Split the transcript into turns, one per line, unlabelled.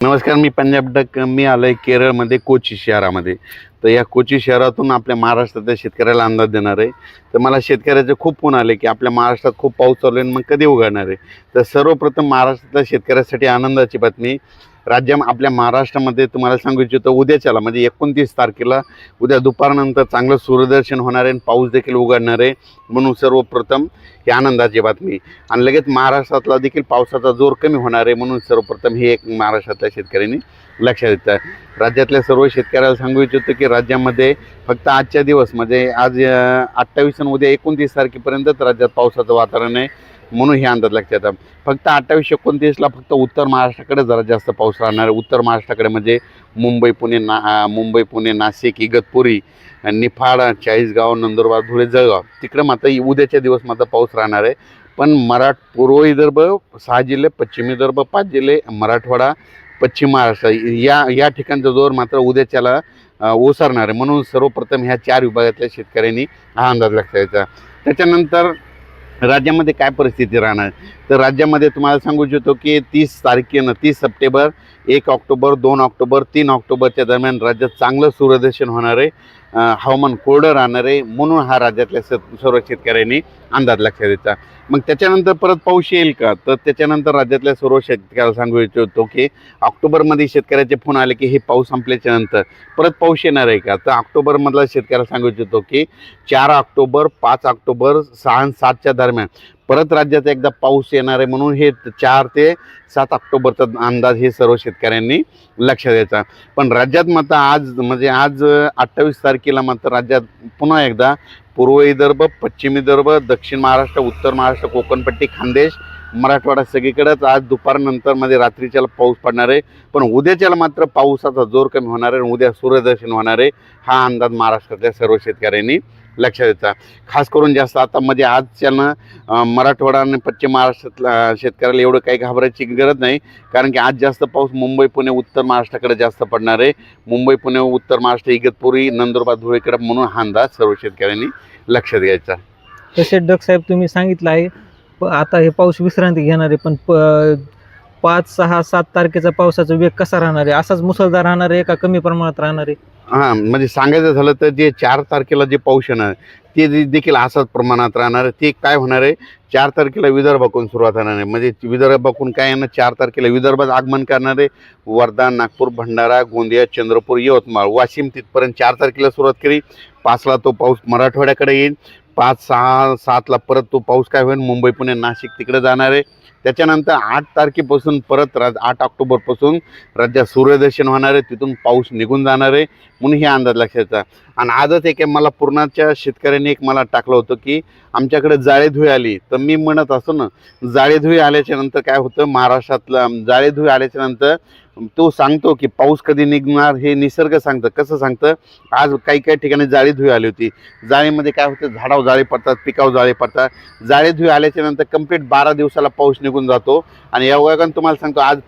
नमस्कार मी पंजाब डक मी आलोय केरळमध्ये कोची शहरामध्ये. तर या कोची शहरातून आपल्या महाराष्ट्रातल्या शेतकऱ्याला अंदाज देणार आहे. तर मला शेतकऱ्याचे खूप फोन आले की आपल्या महाराष्ट्रात खूप पाऊस चालू आहे मग कधी उघडणार आहे. तर सर्वप्रथम महाराष्ट्रातल्या शेतकऱ्यासाठी आनंदाची बातमी राज्या आपल्या महाराष्ट्रामध्ये तुम्हाला सांगू इच्छितो उद्याच्याला म्हणजे एकोणतीस तारखेला उद्या दुपारनंतर चांगलं सूर्यदर्शन होणार आहे आणि पाऊस देखील उघडणार आहे. म्हणून सर्वप्रथम ही आनंदाची बातमी. आणि लगेच महाराष्ट्रातला देखील पावसाचा जोर कमी होणार आहे म्हणून सर्वप्रथम हे एक महाराष्ट्रातल्या शेतकऱ्यांनी लक्षात येतं राज्यातल्या सर्व शेतकऱ्याला सांगू इच्छितो की राज्यामध्ये फक्त आजच्या दिवस म्हणजे आज अठ्ठावीस आणि उद्या एकोणतीस तारखेपर्यंतच राज्यात पावसाचं वातावरण आहे. म्हणून हे अंदाज लागते येतात फक्त अठ्ठावीस एकोणतीसला फक्त उत्तर महाराष्ट्राकडे जरा जास्त पाऊस राहणार आहे. उत्तर महाराष्ट्राकडे म्हणजे मुंबई पुणे ना मुंबई पुणे नाशिक इगतपुरी निफाड चाळीसगाव नंदुरबार धुळे जळगाव. तिकडं मात्र उद्याच्या दिवस मात्र पाऊस राहणार आहे. पण मराठ पूर्व विदर्भ सहा जिल्हे पश्चिम विदर्भ पाच जिल्हे मराठवाडा पश्चिम महाराष्ट्र या या ठिकाणचा जोर मात्र उद्याच्याला ओसरणार आहे. म्हणून सर्वप्रथम ह्या चार विभागातल्या शेतकऱ्यांनी हा अंदाज लक्षात यायचा त्याच्यानंतर राज्यामध्ये काय परिस्थिती राहणार? तर राज्यामध्ये तुम्हाला सांगू इच्छितो की तीस तारखेनं तीस सप्टेंबर एक ऑक्टोबर दोन ऑक्टोबर तीन ऑक्टोबरच्या दरम्यान राज्यात चांगलं सूर्यदर्शन होणार आहे. हवामान कोरडं राहणार आहे म्हणून हा राज्यातल्या स सर्व शेतकऱ्यांनी अंदाज लक्षात द्यायचा मग त्याच्यानंतर परत पाऊस येईल का? तर त्याच्यानंतर राज्यातल्या सर्व शेतकऱ्याला सांगू इच्छितो की ऑक्टोबरमध्ये शेतकऱ्याचे फोन आले की हे पाऊस संपल्याच्या नंतर परत पाऊस येणार आहे का? तर ऑक्टोबरमधला शेतकऱ्याला सांगू इच्छितो की चार ऑक्टोबर पाच ऑक्टोबर सहा सातच्या दरम्यान. परत राज्यात एकदा पाऊस येणार आहे म्हणून हे चार ते सात ऑक्टोबरचा अंदाज हे सर्व शेतकऱ्यांनी लक्ष द्यायचा पण राज्यात मात्र आज म्हणजे आज अठ्ठावीस तारखेला मात्र राज्यात पुन्हा एकदा पूर्व विदर्भ पश्चिम विदर्भ दक्षिण महाराष्ट्र उत्तर महाराष्ट्र कोकणपट्टी खानदेश मराठवाडा सगळीकडेच आज दुपारनंतरमध्ये रात्रीच्याला पाऊस पडणार आहे. पण उद्याच्याला मात्र पावसाचा जोर कमी होणार आहे आणि उद्या सूर्यदर्शन होणार आहे हा अंदाज महाराष्ट्रातल्या सर्व शेतकऱ्यांनी लक्षात द्यायचा खास करून जास्त आता मध्ये आजच्यानं मराठवाडा आणि पश्चिम महाराष्ट्रातल्या शेतकऱ्याला एवढं काही घाबरायची गरज नाही. कारण की आज जास्त पाऊस मुंबई पुणे उत्तर महाराष्ट्राकडे जास्त पडणार आहे. मुंबई पुणे उत्तर महाराष्ट्र इगतपुरी नंदुरबार धुळेकडे म्हणून हा अंदाज सर्व शेतकऱ्यांनी लक्षात घ्यायचा.
तसे डग साहेब तुम्ही सांगितलं आहे. प- आता हे पाऊस विश्रांती घेणार आहे पण प पाच सहा सात तारखेचा पावसाचा वेग कसा राहणार आहे? असाच मुसळधार राहणार आहे का कमी प्रमाणात राहणार आहे?
हां म्हणजे सांगायचं झालं तर जे चार तारखेला जे पाऊस येणार ते दे- देखील असाच प्रमाणात राहणार आहे. ते काय होणार आहे? चार तारखेला विदर्भाकडून सुरुवात होणार आहे? म्हणजे विदर्भाकडून काय येणार चार तारखेला विदर्भात आगमन करणार आहे. वर्धा नागपूर भंडारा गोंदिया चंद्रपूर यवतमाळ वाशिम तिथपर्यंत चार तारखेला सुरुवात केली पाचला तो पाऊस मराठवाड्याकडे येईल. पाच सहा सातला परत तो पाऊस काय होईल? मुंबई पुणे नाशिक तिकडे जाणार आहे. त्याच्यानंतर आठ तारखेपासून परत राज आठ ऑक्टोबरपासून राज्यात सूर्यदर्शन होणार आहे. तिथून पाऊस निघून जाणार आहे. म्हणून हे अंदाज लक्षात आणि आजच एक आहे मला पूर्णाच्या शेतकऱ्यांनी एक मला टाकलं होतं की आमच्याकडे जाळेधुई आली. तर मी म्हणत असतो ना जाळेधुई आल्याच्यानंतर काय होतं? महाराष्ट्रातलं जाळेधुई आल्याच्यानंतर तो सांगतो की पाऊस कधी निघणार हे निसर्ग सांगतं. कसं सांगतं? आज काही काही ठिकाणी जाळीधुई आली होती. जाळीमध्ये काय होतं? झाडावर जाळे पडतात पिकावर जाळे पडतात. जाळेधुई आल्याच्यानंतर कंप्लीट बारा दिवसाला पाऊस निघून जातो. आणि या वयानं तुम्हाला सांगतो आज